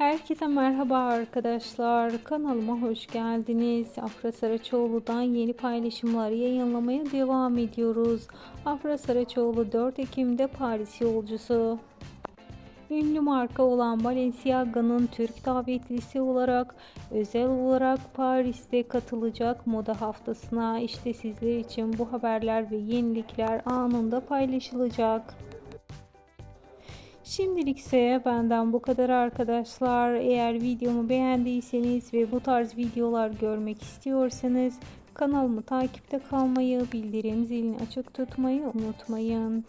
Herkese merhaba arkadaşlar. Kanalıma hoş geldiniz. Afra Saraçoğlu'dan yeni paylaşımlar yayınlamaya devam ediyoruz. Afra Saraçoğlu 4 Ekim'de Paris yolcusu. Ünlü marka olan Balenciaga'nın Türk davetlisi olarak özel olarak Paris'te katılacak moda haftasına işte sizler için bu haberler ve yenilikler anında paylaşılacak. Şimdilik ise benden bu kadar arkadaşlar. Eğer videomu beğendiyseniz ve bu tarz videolar görmek istiyorsanız kanalımı takipte kalmayı, bildirim zilini açık tutmayı unutmayın.